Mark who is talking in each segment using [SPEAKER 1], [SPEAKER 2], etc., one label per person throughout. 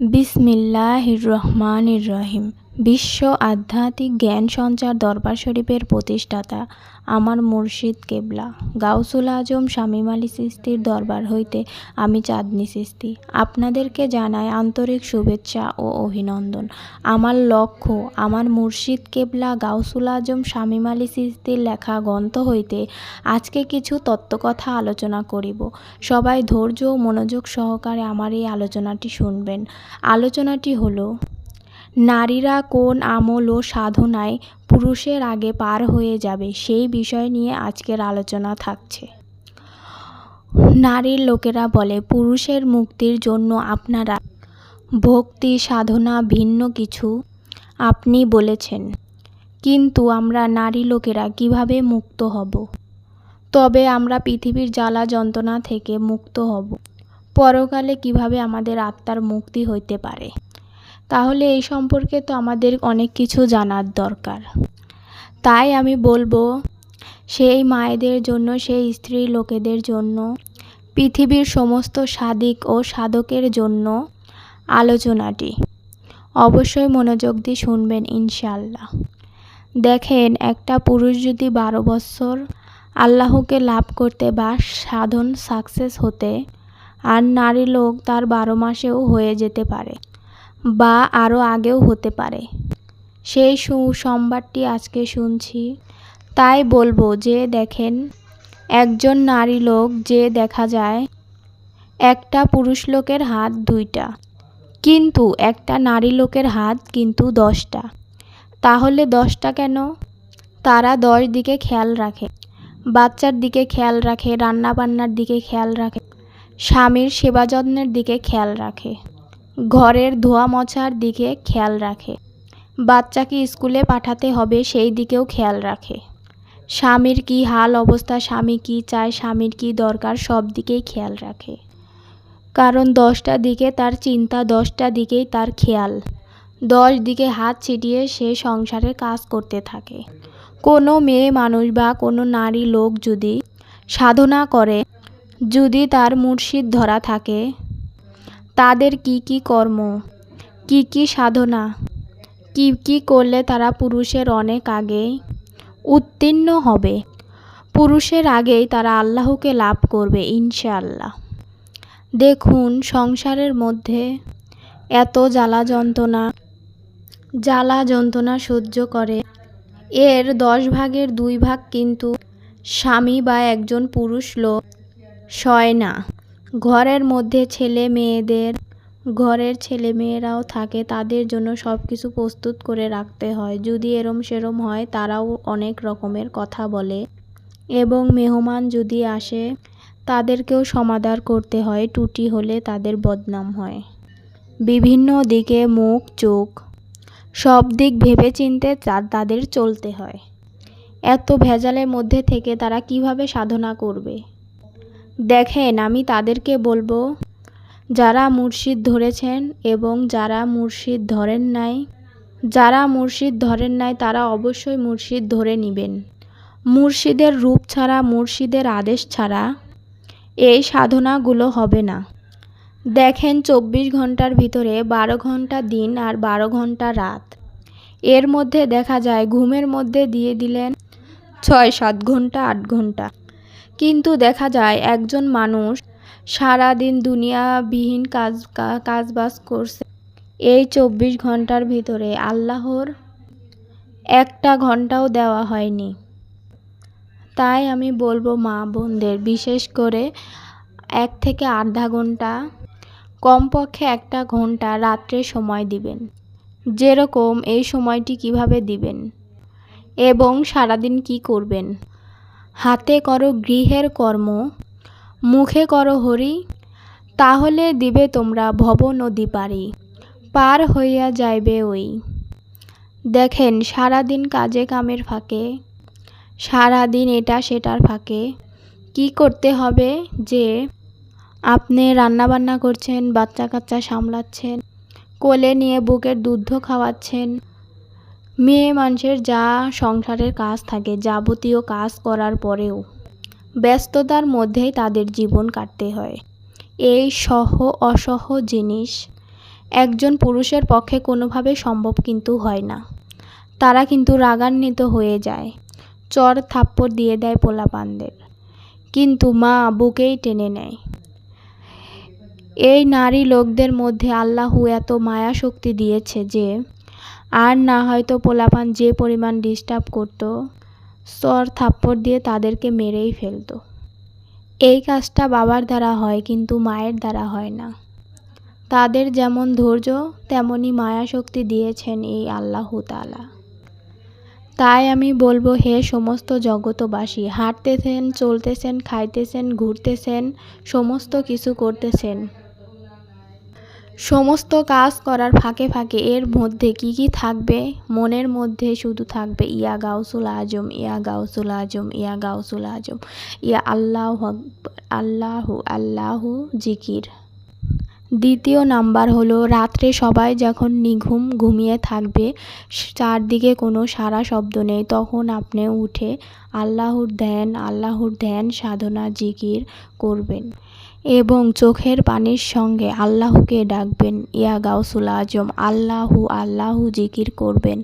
[SPEAKER 1] বিসমিল্লাহির রহমানির রহিম। বিশ্ব আধ্যাত্মিক জ্ঞান সঞ্চার দরবার শরীফের প্রতিষ্ঠাতা আমার মুর্শিদ কেবলা। গাউসুল আজম শামীম আলী সিস্তির দরবার হইতে আমি চাঁদনি সিস্তি। আপনাদেরকে জানাই আন্তরিক শুভেচ্ছা ও অভিনন্দন। আমার লক্ষ্য, আমার মুর্শিদ কেবলা, গাউসুল আজম শামীম আলী সিস্তির লেখা গ্রন্থ হইতে আজকে কিছু তত্ত্বকথা আলোচনা করিব। সবাই ধৈর্য ও মনোযোগ সহকারে আমার এই আলোচনাটি শুনবেন। আলোচনাটি হলো, নারীরা কোন আমল ও সাধনায় পুরুষের আগে পার হয়ে যাবে, সেই বিষয় নিয়ে আজকের আলোচনা থাকছে। নারীর লোকেরা বলে, পুরুষের মুক্তির জন্য আপনারা ভক্তি, সাধনা, ভিন্ন কিছু আপনি বলেছেন। কিন্তু আমরা নারী লোকেরা কীভাবে মুক্ত হব? তবে আমরা পৃথিবীর জ্বালা যন্ত্রণা থেকে মুক্ত হব। পরকালে কীভাবে আমাদের আত্মার মুক্তি হইতে পারে? তাহলে এই সম্পর্কে তো আমাদের অনেক কিছু জানার দরকার। তাই আমি বলব, সেই মায়েদের জন্য, সেই স্ত্রী লোকেদের জন্য, পৃথিবীর সমস্ত সাদিক ও সাধকের জন্য আলোচনাটি। অবশ্যই মনোযোগ দিয়ে শুনবেন ইনশাল্লাহ দেখেন, একটা পুরুষ যদি বারো বছর আল্লাহকে লাভ করতে বা সাধন সাকসেস হতে, আর নারী লোক তার বারো মাসেও হয়ে যেতে পারে। বা আরও আগেও হতে পারে। সেই সুসংবাদটি আজকে শুনছি। তাই বলব যে দেখেন, একজন নারী লোক যে দেখা যায়, একটা পুরুষ লোকের হাত দুইটা, কিন্তু একটা নারী লোকের হাত কিন্তু দশটা। তাহলে দশটা কেন? তারা দশ দিকে খেয়াল রাখে, বাচ্চার দিকে খেয়াল রাখে, রান্নাবান্নার দিকে খেয়াল রাখে, স্বামীর সেবা যত্নের দিকে খেয়াল রাখে। ঘরের ধোয়া মোছার দিকে খেয়াল রাখে। বাচ্চাকে স্কুলে পাঠাতে হবে, সেই দিকেও খেয়াল রাখে। স্বামীর কি হাল অবস্থা, স্বামী কি চায়, স্বামীর কি দরকার, সব দিকেই খেয়াল রাখে। কারণ দশটা দিকে তার চিন্তা, দশটা দিকেই তার খেয়াল। দশ দিকে হাত ছিটিয়ে সে সংসারের কাজ করতে থাকে। কোনো মেয়ে মানুষ বা কোনো নারী লোক যদি সাধনা করে, যদি তার মুর্শিদ ধরা থাকে তাদের কি কি কর্ম, কি কি সাধনা, কি কি করলে তারা পুরুষের অনেক আগে উত্তীর্ণ হবে। পুরুষের আগেই তারা আল্লাহকে লাভ করবে, ইনশাআল্লাহ। দেখুন, সংসারের মধ্যে এত জ্বালা যন্ত্রণা জ্বালা যন্ত্রণা সহ্য করে। এর দশ ভাগের দুই ভাগ কিন্তু স্বামী বা একজন পুরুষ লোক সয় না। ঘরের মধ্যে ছেলে মেয়েদের, ঘরের ছেলে মেয়েরাও থাকে, তাদের জন্য সব কিছু প্রস্তুত করে রাখতে হয়। যদি এরম সেরম হয়, তারাও অনেক রকমের কথা বলে এবং মেহমান যদি আসে, তাদেরকেও সমাদার করতে হয়, টুটি হলে তাদের বদনাম হয়। বিভিন্ন দিকে মুখ, চোখ, সব দিক ভেবে চিনতে তাদের চলতে হয়। এত ভেজালের মধ্যে থেকে তারা কীভাবে সাধনা করবে? দেখেন, আমি তাদেরকে বলব, যারা মুর্শিদ ধরেছেন এবং যারা মুর্শিদ ধরেন নাই, যারা মুর্শিদ ধরেন নাই, তারা অবশ্যই মুর্শিদ ধরে নেবেন। মুর্শিদের রূপ ছাড়া, মুর্শিদের আদেশ ছাড়া এই সাধনাগুলো হবে না। দেখেন, চব্বিশ ঘণ্টার ভিতরে বারো ঘণ্টা দিন আর বারো ঘণ্টা রাত। এর মধ্যে দেখা যায়, ঘুমের মধ্যে দিয়ে দিলেন ছয়, সাত ঘণ্টা আট ঘণ্টা কিন্তু দেখা যায় একজন মানুষ সারা সারাদিন দুনিয়াবিহীন কাজ কাজবাজ করছে। এই চব্বিশ ঘণ্টার ভিতরে আল্লাহর একটা ঘন্টাও দেওয়া হয়নি। তাই আমি বলব মা বোনদের, বিশেষ করে এক থেকে আধা ঘণ্টা, কমপক্ষে একটা ঘণ্টা রাত্রে সময় দিবেন। যেরকম এই সময়টি কীভাবে দিবেন এবং সারাদিন কি করবেন। হাতে করো গৃহের কর্ম, মুখে করো হরি, তাহলে দিবে তোমরা ভব নদী পারি পার হইয়া যাইবে ওই। দেখেন, সারাদিন কাজে কামের ফাঁকে, সারাদিন এটা সেটার ফাঁকে, কি করতে হবে যে আপনি রান্নাবান্না করছেন বাচ্চা কাচ্চা সামলাচ্ছেন, কোলে নিয়ে বুকের দুধ খাওয়াচ্ছেন মেয়ে মানুষের যা সংসারের কাজ থাকে, যাবতীয় কাজ করার পরেও ব্যস্ততার মধ্যেই তাদের জীবন কাটতে হয়। এই সহ অসহ জিনিস একজন পুরুষের পক্ষে কোনোভাবে সম্ভব কিন্তু হয় না। তারা কিন্তু রাগান্বিত হয়ে যায়, চর থাপ্পড় দিয়ে দেয় পোলাপানদের। কিন্তু মা বুকেই টেনে নেয়। এই নারী লোকদের মধ্যে আল্লাহু এত মায়া শক্তি দিয়েছে যে আর না হয়তো পোলাপান যে পরিমাণ ডিস্টার্ব করতো, চর থাপ্পড় দিয়ে তাদেরকে মেরেই ফেলতো। এই কাজটা বাবার দ্বারা হয়, কিন্তু মায়ের দ্বারা হয় না। তাদের যেমন ধৈর্য তেমনই মায়া শক্তি দিয়েছেন এই আল্লাহ তালা তাই আমি বলব, হে সমস্ত জগতবাসী, হাঁটতেছেন, চলতেছেন, খাইতেছেন, ঘুরতেছেন, সমস্ত কিছু করতেছেন সমস্ত কাজ করার ফাঁকে ফাঁকে এর মধ্যে কি কি থাকবে? মনের মধ্যে শুধু থাকবে, ইয়া গাউসুল আজম, ইয়া গাউসুল আজম, ইয়া গাউসুল আজম, ইয়া আল্লাহ আল্লাহু আল্লাহু জিকির। দ্বিতীয় নাম্বার হলো, রাত্রে সবাই যখন নিঘুম ঘুমিয়ে থাকবে, চারদিকে কোনো সারা শব্দ নেই, তখন আপনি উঠে আল্লাহর ধ্যান আল্লাহর ধ্যান, সাধনা, জিকির করবেন। এবং চোখের পানির সঙ্গে আল্লাহকে ডাকবেন, ইয়া গাউসুল আজম, আল্লাহু আল্লাহু জিকির করবেন।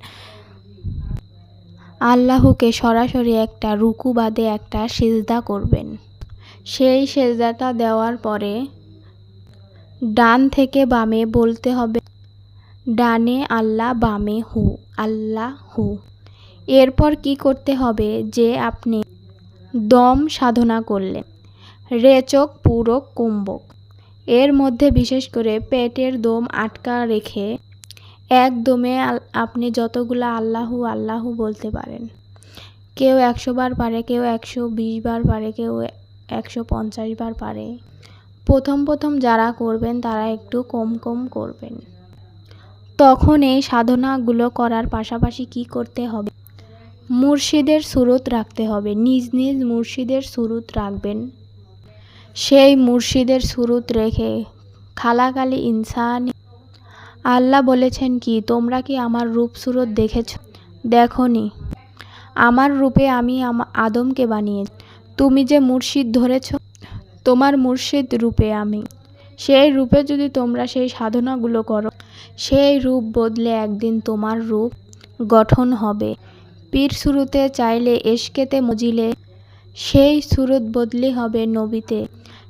[SPEAKER 1] আল্লাহকে সরাসরি একটা রুকু বাদে একটা সেজদা করবেন। সেই সেজদাটা দেওয়ার পরে ডান থেকে বামে বলতে হবে, ডানে আল্লাহ, বামে হু, আল্লাহ হু। এরপর কি করতে হবে যে আপনি দম সাধনা করলেন। রেচক, পূরক, কুম্ভক। এর মধ্যে বিশেষ করে পেটের দম আটকা রেখে এক দমে আপনি যতগুলো আল্লাহু আল্লাহু বলতে পারেন। কেউ একশো বার পারে, কেউ একশো বিশ বার পারে, কেউ একশো পঞ্চাশ বার পারে। প্রথম প্রথম যারা করবেন, তারা একটু কম কম করবেন। তখন এই সাধনাগুলো করার পাশাপাশি কি করতে হবে? মুর্শিদের সুরত রাখতে হবে। নিজ নিজ মুর্শিদের সুরত রাখবেন। সেই মুর্শিদের সুরত রেখে খালাকালি ইনসান। আল্লাহ বলেছেন কি, তোমরা কি আমার রূপ সুরত দেখেছ? দেখনি। আমার রূপে আমি আদমকে বানিয়ে তুমি যে মুর্শিদ ধরেছ, তোমার মুর্শিদ রূপে আমি। সেই রূপে যদি তোমরা সেই সাধনাগুলো করো, সেই রূপ বদলে একদিন তোমার রূপ গঠন হবে। পীর শুরুতে চাইলে এসকেতে মজিলে, সেই সুরত বদলি হবে নবীতে।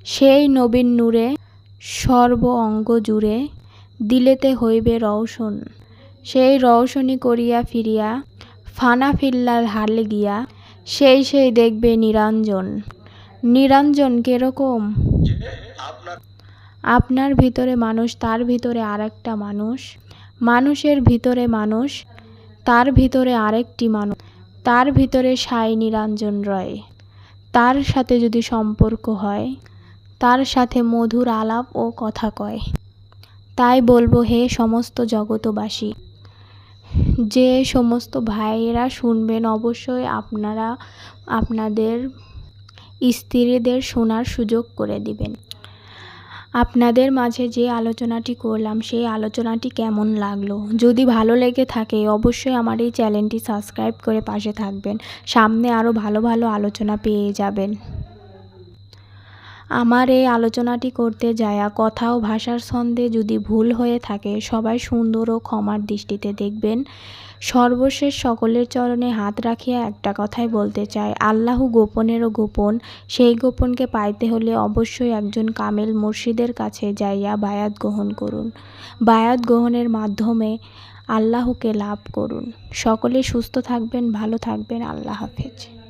[SPEAKER 1] সেই নবীন নূরে সর্ব অঙ্গ জুড়ে দিলেতে হইবে রওশন। সেই রওশনী করিয়া ফিরিয়া, ফানা ফিল্লার হারলে গিয়া, সেই সেই দেখবে নিরঞ্জন। নিরঞ্জন কীরকম? আপনার ভিতরে মানুষ, তার ভিতরে আরেকটা মানুষ। মানুষের ভিতরে মানুষ, তার ভিতরে আরেকটি মানুষ। তার ভিতরে সাই নিরঞ্জন রয়। তার সাথে যদি সম্পর্ক হয় তার সাথে মধুর আলাপ ও কথা কয়। তাই বলব, হে সমস্ত জগতবাসী, যে সমস্ত ভাইয়েরা শুনবেন, অবশ্যই আপনারা আপনাদের স্ত্রীদের শোনার সুযোগ করে দিবেন। আপনাদের মাঝে যে আলোচনাটি করলাম, সেই আলোচনাটি কেমন লাগল? যদি ভালো লেগে থাকে, অবশ্যই আমার এই চ্যানেলটি সাবস্ক্রাইব করে পাশে থাকবেন। সামনে আরও ভালো ভালো আলোচনা পেয়ে যাবেন। আমার এই আলোচনাটি করতে যায়া কথা ও ভাষার ছন্দে যদি ভুল হয়ে থাকে, সবাই সুন্দর ও ক্ষমার দৃষ্টিতে দেখবেন। সর্বশেষ সকলের চরণে হাত রাখিয়া একটা কথাই বলতে চাই, আল্লাহ গোপনেরও গোপন, সেই গোপনকে পাইতে হলে অবশ্যই একজন কামেল মুর্শিদের কাছে যাইয়া বায়াত গ্রহণ করুন। বায়াত গ্রহণের মাধ্যমে আল্লাহকে লাভ করুন। সকলে সুস্থ থাকবেন, ভালো থাকবেন, আল্লাহ হাফেজ।